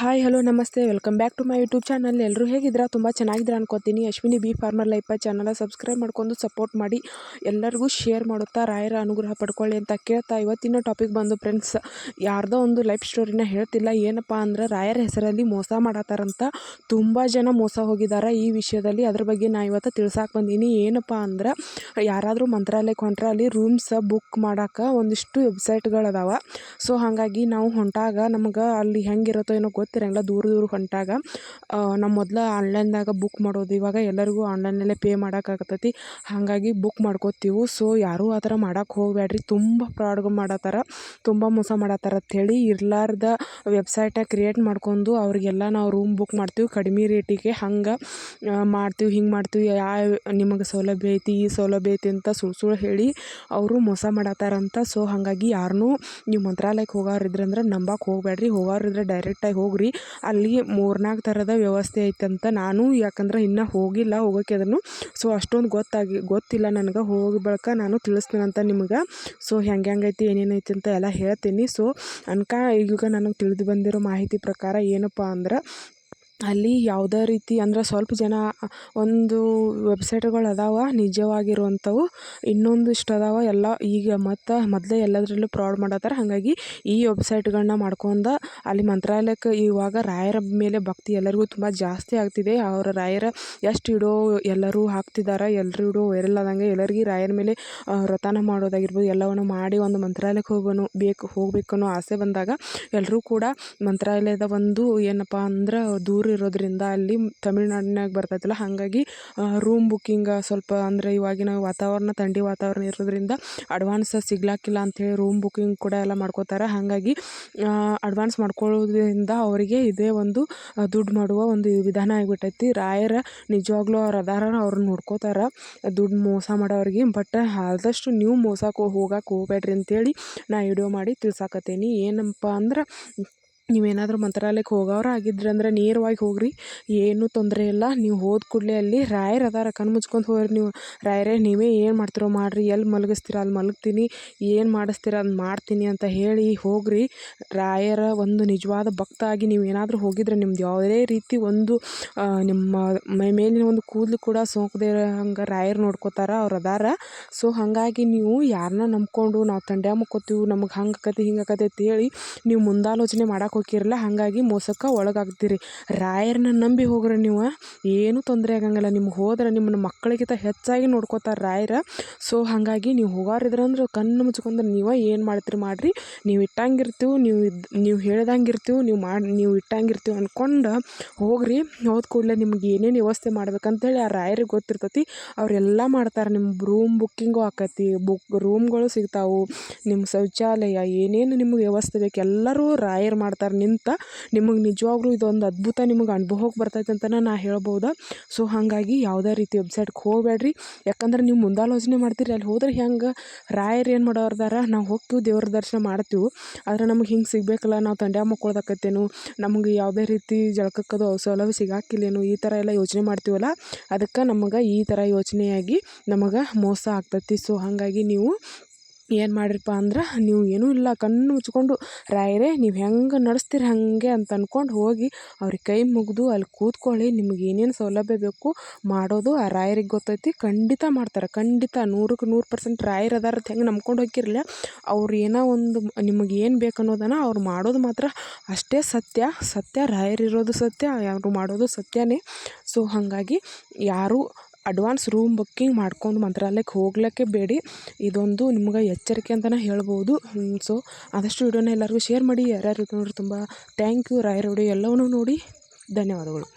Hi hello ನಮಸ್ತೆ. Welcome back to my YouTube channel ಎಲ್ಲರೂ ಹೇಗಿದ್ದೀರಾ? ತುಂಬ ಚೆನ್ನಾಗಿದ್ದೀರಾ ಅನ್ಕೋತೀನಿ. Ashwini B farmer life channel subscribe ಮಾಡ್ಕೊಂಡು ಸಪೋರ್ಟ್ ಮಾಡಿ. ಎಲ್ಲರಿಗೂ ಶೇರ್ ಮಾಡುತ್ತಾ, ರಾಯರ ಅನುಗ್ರಹ ಪಡ್ಕೊಳ್ಳಿ ಅಂತ ಕೇಳ್ತಾ ಇವತ್ತಿನ ಟಾಪಿಕ್ ಬಂದು ಫ್ರೆಂಡ್ಸ್ ಯಾರ್ದೋ ಒಂದು ಲೈಫ್ ಸ್ಟೋರಿನ ಹೇಳ್ತಿಲ್ಲ. ಏನಪ್ಪ ಅಂದ್ರೆ, ರಾಯರ ಹೆಸರಲ್ಲಿ ಮೋಸ ಮಾಡತ್ತಾರಂತ ತುಂಬ ಜನ ಮೋಸ ಹೋಗಿದ್ದಾರೆ. ಈ ವಿಷಯದಲ್ಲಿ ಅದ್ರ ಬಗ್ಗೆ ನಾ ಇವತ್ತು ತಿಳ್ಸಾಕೆ ಬಂದೀನಿ. ಏನಪ್ಪ ಅಂದ್ರೆ, ಯಾರಾದರೂ ಮಂತ್ರಾಲಯಕ್ಕೆ ಹೊಂಟ್ರೆ ಅಲ್ಲಿ ರೂಮ್ಸ್ ಬುಕ್ ಮಾಡೋಕೆ ಒಂದಿಷ್ಟು ವೆಬ್ಸೈಟ್ಗಳದಾವ ಸೊ ಹಾಗಾಗಿ ನಾವು ಹೊಂಟಾಗ ನಮ್ಗೆ ಅಲ್ಲಿ ಹೆಂಗಿರುತ್ತೋ ಏನೋ ಗೊತ್ತಿರಂಗಿಲ್ಲ ದೂರ ದೂರ ಹೊಂಟಾಗ ನಾವು ಮೊದಲು ಆನ್ಲೈನ್ದಾಗ ಬುಕ್ ಮಾಡೋದು ಇವಾಗ ಎಲ್ಲರಿಗೂ ಆನ್ಲೈನಲ್ಲೇ ಪೇ ಮಾಡೋಕ್ಕಾಗತ್ತೈತಿ ಹಾಗಾಗಿ ಬುಕ್ ಮಾಡ್ಕೋತೀವಿ. ಸೊ ಯಾರೂ ಆ ಥರ ಮಾಡೋಕೆ ಹೋಗಬೇಡ್ರಿ ತುಂಬ ಫ್ರಾಡ್ಗಳು ಮಾಡತ್ತಾರ ತುಂಬ ಮೋಸ ಮಾಡತ್ತಾರ ಅಂಥೇಳಿ ಇರ್ಲಾರ್ದ ವೆಬ್ಸೈಟ ಕ್ರಿಯೇಟ್ ಮಾಡ್ಕೊಂಡು ಅವರಿಗೆಲ್ಲ ನಾವು ರೂಮ್ ಬುಕ್ ಮಾಡ್ತೀವಿ. ಕಡಿಮೆ ರೇಟಿಗೆ ಹಂಗೆ ಮಾಡ್ತೀವಿ, ಹಿಂಗೆ ಮಾಡ್ತೀವಿ, ಯಾವ, ನಿಮಗೆ ಸೌಲಭ್ಯ ಐತಿ, ಈ ಸೌಲಭ್ಯ ಐತಿ ಅಂತ ಸುಳ್ಳು ಸುಳ್ಳು ಹೇಳಿ ಅವರು ಮೋಸ ಮಾಡತ್ತಾರಂತ ಸೊ ಹಾಗಾಗಿ ಯಾರನ್ನೂ ನೀವು ಮಂತ್ರಾಲಯಕ್ಕೆ ಹೋಗೋರಿದ್ರಂದ್ರೆ ನಂಬಕ್ಕೆ ಹೋಗಬೇಡ್ರಿ ಹೋಗೋರಿದ್ರೆ ಡೈರೆಕ್ಟಾಗಿ ಹೋಗ್ರಿ ಅಲ್ಲಿ ಮೂರ್ನಾಲ್ಕು ಥರದ ವ್ಯವಸ್ಥೆ ಐತಂತ ನಾನು ಯಾಕಂದ್ರೆ ಇನ್ನೂ ಹೋಗಿಲ್ಲ ಹೋಗೋಕೆ ಅದನ್ನು. ಸೊ ಅಷ್ಟೊಂದು ಗೊತ್ತಾಗಿ, ಗೊತ್ತಿಲ್ಲ ನನಗೆ. ಹೋಗಿ ಬಳಿಕ ನಾನು ತಿಳಿಸ್ತೀನಂತ ನಿಮ್ಗೆ. ಸೊ ಹೆಂಗೆ ಹೆಂಗೈತಿ ಏನೇನೈತಿ ಅಂತ ಎಲ್ಲ ಹೇಳ್ತೀನಿ. ಸೊ ಅನ್ಕ, ಈಗ ನನಗೆ ತಿಳಿದು ಬಂದಿರೋ ಮಾಹಿತಿ ಪ್ರಕಾರ ಏನಪ್ಪಾ ಅಂದ್ರೆ ಅಲ್ಲಿ ಯಾವುದೇ ರೀತಿ ಅಂದ್ರೆ ಸ್ವಲ್ಪ ಜನ, ಒಂದು ವೆಬ್ಸೈಟ್ಗಳು ಅದಾವ, ನಿಜವಾಗಿರುವಂಥವು. ಇನ್ನೊಂದಿಷ್ಟು ಅದಾವ, ಎಲ್ಲ ಈಗ ಮತ್ತು ಮೊದಲೇ ಎಲ್ಲದರಲ್ಲೂ ಫ್ರಾಡ್ ಮಾಡತ್ತಾರ. ಹಾಗಾಗಿ ಈ ವೆಬ್ಸೈಟ್ಗಳನ್ನ ಮಾಡ್ಕೊಂಡು ಅಲ್ಲಿ ಮಂತ್ರಾಲಯಕ್ಕೆ ಇವಾಗ ರಾಯರ ಮೇಲೆ ಭಕ್ತಿ ಎಲ್ಲರಿಗೂ ತುಂಬ ಜಾಸ್ತಿ ಆಗ್ತಿದೆ. ಅವರ ರಾಯರ ಎಷ್ಟು ಇಡೋ ಎಲ್ಲರೂ ಹಾಕ್ತಿದ್ದಾರೆ ಎಲ್ಲರೂ ಇಡೋ ವೈರಲ್ ಆದಂಗೆ ಎಲ್ಲರಿಗೂ ರಾಯರ ಮೇಲೆ ವ್ರತನ ಮಾಡೋದಾಗಿರ್ಬೋದು, ಎಲ್ಲವನ್ನು ಮಾಡಿ ಒಂದು ಮಂತ್ರಾಲಯಕ್ಕೆ ಹೋಗೋನು, ಬೇಕು, ಹೋಗಬೇಕು ಅನ್ನೋ ಆಸೆ ಬಂದಾಗ ಎಲ್ಲರೂ ಕೂಡ ಮಂತ್ರಾಲಯದ ಒಂದು ಏನಪ್ಪ ಅಂದ್ರೆ ದೂರ ಇರೋದರಿಂದ ಅಲ್ಲಿ ತಮಿಳ್ನಾಡಿನಾಗ ಬರ್ತೈತಲ್ಲ, ಹಾಗಾಗಿ ರೂಮ್ ಬುಕ್ಕಿಂಗ ಸ್ವಲ್ಪ ಅಂದರೆ ಇವಾಗಿನ ವಾತಾವರಣ, ಥಂಡಿ ವಾತಾವರಣ ಇರೋದ್ರಿಂದ ಅಡ್ವಾನ್ಸ್ ಸಿಗ್ಲಾಕಿಲ್ಲ ಅಂಥೇಳಿ ರೂಮ್ ಬುಕ್ಕಿಂಗ್ ಕೂಡ ಎಲ್ಲ ಮಾಡ್ಕೋತಾರೆ. ಹಾಗಾಗಿ ಅಡ್ವಾನ್ಸ್ ಮಾಡ್ಕೊಳ್ಳೋದ್ರಿಂದ ಅವರಿಗೆ ಇದೇ ಒಂದು ದುಡ್ಡು ಮಾಡುವ ಒಂದು ವಿಧಾನ ಆಗಿಬಿಟ್ಟೈತಿ. ರಾಯರ ನಿಜವಾಗ್ಲೂ ಅವ್ರು ಅದಾರ ಅವ್ರನ್ನ ನೋಡ್ಕೋತಾರೆ, ದುಡ್ಡು ಮೋಸ ಮಾಡೋರಿಗೆ. ಬಟ್ ಆದಷ್ಟು ನೀವು ಮೋಸಕ್ಕೆ ಹೋಗಕ್ಕೆ ಹೋಗ್ಬೇಡ್ರಿ ಅಂತೇಳಿ ನಾ ವಿಡಿಯೋ ಮಾಡಿ ತಿಳ್ಸಾಕತ್ತೀನಿ. ಏನಪ್ಪ ಅಂದ್ರೆ ನೀವೇನಾದರೂ ಮಂತ್ರಾಲಯಕ್ಕೆ ಹೋಗೋರು ಆಗಿದ್ರೆ ಅಂದ್ರೆ ನೇರವಾಗಿ ಹೋಗ್ರಿ. ಏನೂ ತೊಂದರೆ ಇಲ್ಲ. ನೀವು ಹೋದ ಕೂಡಲೇ ಅಲ್ಲಿ ರಾಯರು ಅದಾರ. ಕಣ್ಣು ಮುಚ್ಕೊಂಡು ಹೋಗ್ರಿ ನೀವು. ರಾಯರೇ, ನೀವೇ ಏನು ಮಾಡ್ತಿರೋ ಮಾಡಿರಿ. ಎಲ್ಲಿ ಮಲಗಿಸ್ತೀರ? ಅಲ್ಲಿ ಮಲಗ್ತೀನಿ. ಏನು ಮಾಡಿಸ್ತೀರ? ಅದು ಮಾಡ್ತೀನಿ ಅಂತ ಹೇಳಿ ಹೋಗ್ರಿ. ರಾಯರ ಒಂದು ನಿಜವಾದ ಭಕ್ತ ಆಗಿ ನೀವು ಏನಾದರೂ ಹೋಗಿದ್ರೆ ನಿಮ್ದು ಯಾವುದೇ ರೀತಿ ಒಂದು ನಿಮ್ಮ ಮೈ ಮೇಲಿನ ಒಂದು ಕೂದಲು ಕೂಡ ಸೋಂಕದೇ ಹಂಗೆ ರಾಯರು ನೋಡ್ಕೋತಾರ. ಅವ್ರು ಅದಾರ. ಸೊ, ಹಾಗಾಗಿ ನೀವು ಯಾರನ್ನ ನಂಬ್ಕೊಂಡು ನಾವು ತಂಡ್ಯಾಗ ಮುಕ್ಕೋತೀವಿ, ನಮಗೆ ಹಂಗೆ ಕತೆ ಹಿಂಗೆ ಆಕತಿ ಅಂತ ಹೇಳಿ ನೀವು ಮುಂದಾಲೋಚನೆ ಮಾಡಕ್ಕೆ ಹೋಗಿರಲ್ಲ ಹಾಗಾಗಿ ಮೋಸಕ್ಕೆ ಒಳಗಾಗ್ತೀರಿ. ರಾಯರನ್ನ ನಂಬಿ ಹೋಗ್ರಿ ನೀವು. ಏನೂ ತೊಂದರೆ ಆಗಂಗಿಲ್ಲ. ನಿಮ್ಗೆ ಹೋದ್ರೆ ನಿಮ್ಮನ್ನ ಮಕ್ಕಳಿಗಿಂತ ಹೆಚ್ಚಾಗಿ ನೋಡ್ಕೋತಾರೆ ರಾಯರ. ಸೊ ಹಾಗಾಗಿ ನೀವು ಹೋಗಾರಿದ್ರೆ ಅಂದ್ರೆ ಕಣ್ಣು ಮುಚ್ಕೊಂಡ್ರೆ ನೀವು ಏನು ಮಾಡ್ತೀರಿ ಮಾಡಿರಿ. ನೀವು ಇಟ್ಟಂಗಿರ್ತೀವಿ, ನೀವು ಇದು, ನೀವು ಹೇಳ್ದಂಗಿರ್ತೀವಿ, ನೀವು ಮಾಡಿ, ನೀವು ಇಟ್ಟಂಗಿರ್ತೀವಿ ಅಂದ್ಕೊಂಡು ಹೋಗ್ರಿ. ಹೋದ ಕೂಡಲೇ ನಿಮ್ಗೆ ಏನೇನು ವ್ಯವಸ್ಥೆ ಮಾಡ್ಬೇಕಂತೇಳಿ ಆ ರಾಯರಿಗೆ ಗೊತ್ತಿರ್ತೈತಿ. ಅವರೆಲ್ಲ ಮಾಡ್ತಾರೆ. ನಿಮ್ಮ ರೂಮ್ ಬುಕ್ಕಿಂಗು ಆಕತಿ ಬುಕ್ ರೂಮ್ಗಳು ಸಿಗ್ತಾವೆ. ನಿಮ್ಮ ಶೌಚಾಲಯ, ಏನೇನು ನಿಮ್ಗೆ ವ್ಯವಸ್ಥೆ ಬೇಕು ಎಲ್ಲರೂ ರಾಯರು ಮಾಡ್ತಾರೆ. ನಿಂತ, ನಿಮಗೆ ನಿಜವಾಗ್ಲೂ ಇದೊಂದು ಅದ್ಭುತ ನಿಮಗೆ ಅನುಭವಕ್ಕೆ ಬರ್ತೈತೆ ಅಂತಲೇ ನಾ ಹೇಳ್ಬೋದು. ಸೊ ಹಾಗಾಗಿ ಯಾವುದೇ ರೀತಿ ವೆಬ್ಸೈಟ್ಗೆ ಹೋಗಬೇಡ್ರಿ ಯಾಕಂದ್ರೆ ನೀವು ಮುಂದಾಲೋಚನೆ ಮಾಡ್ತೀರಿ, ಅಲ್ಲಿ ಹೋದ್ರೆ ಹೆಂಗೆ ರಾಯರು ಏನು ಮಾಡೋರ್ದಾರ, ನಾವು ಹೋಗ್ತೀವಿ ದೇವ್ರ ದರ್ಶನ ಮಾಡ್ತೀವಿ. ಆದ್ರೆ ನಮಗೆ ಹಿಂಗೆ ಸಿಗಬೇಕಲ್ಲ, ನಾವು ತಂಡ್ಯ ಮಕ್ಕೊಳ್ದಾಕತ್ತೇನು. ನಮಗೆ ಯಾವುದೇ ರೀತಿ ಜಳಕಕ್ಕದು ಸೌಲಭ್ಯ ಸಿಗಾಕಿಲ್ಲೇನು, ಈ ಥರ ಎಲ್ಲ ಯೋಚನೆ ಮಾಡ್ತೀವಲ್ಲ, ಅದಕ್ಕೆ ನಮಗೆ ಈ ಥರ ಯೋಚನೆಯಾಗಿ ನಮಗೆ ಮೋಸ ಆಗ್ತೈತಿ. ಸೊ ಹಾಗಾಗಿ ನೀವು ಏನು ಮಾಡಿರಪ್ಪ ಅಂದ್ರೆ, ನೀವು ಏನೂ ಇಲ್ಲ, ಕಣ್ಣು ಮುಚ್ಕೊಂಡು, ರಾಯರೇ, ನೀವು ಹೆಂಗೆ ನಡೆಸ್ತೀರಿ ಹಾಗೆ ಅಂತ ಅಂದ್ಕೊಂಡು ಹೋಗಿ ಅವ್ರಿಗೆ ಕೈ ಮುಗಿದು ಅಲ್ಲಿ ಕೂತ್ಕೊಳ್ಳಿ, ನಿಮ್ಗೆ ಏನೇನು ಸೌಲಭ್ಯ ಬೇಕು ಮಾಡೋದು ಆ ರಾಯರಿಗೆ ಗೊತ್ತೈತಿ, ಖಂಡಿತ ಮಾಡ್ತಾರೆ, ಖಂಡಿತ ನೂರಕ್ಕೆ ನೂರು ಪರ್ಸೆಂಟ್ ರಾಯರ್ ಅದಾರ ಅಂತ ಹೆಂಗೆ ನಂಬ್ಕೊಂಡು ಹೋಗಿರಲಿಲ್ಲ ಅವ್ರು ಏನೋ ಒಂದು ನಿಮಗೆ ಏನು ಬೇಕು ಅನ್ನೋದನ್ನು ಅವ್ರು ಮಾಡೋದು ಮಾತ್ರ ಅಷ್ಟೇ ಸತ್ಯ ಸತ್ಯ ರಾಯರಿರೋದು ಸತ್ಯ, ಯಾರು ಮಾಡೋದು ಸತ್ಯನೇ. ಸೊ, ಹಾಗಾಗಿ ಯಾರೂ ಅಡ್ವಾನ್ಸ್ ರೂಮ್ ಬುಕ್ಕಿಂಗ್ ಮಾಡ್ಕೊಂಡು ಮಂತ್ರಾಲಯಕ್ಕೆ ಹೋಗ್ಲಿಕ್ಕೆ ಬೇಡಿ. ಇದೊಂದು ನಿಮ್ಗೆ ಎಚ್ಚರಿಕೆ ಅಂತಲೇ ಹೇಳ್ಬೋದು. ಸೊ ಆದಷ್ಟು ವಿಡಿಯೋನ ಎಲ್ಲರಿಗೂ ಶೇರ್ ಮಾಡಿ. ಯಾರ್ಯಾರು ತುಂಬ ಥ್ಯಾಂಕ್ ಯು ರಾಯರ ವಿಡಿಯೋ ಎಲ್ಲವನ್ನೂ ನೋಡಿ. ಧನ್ಯವಾದಗಳು.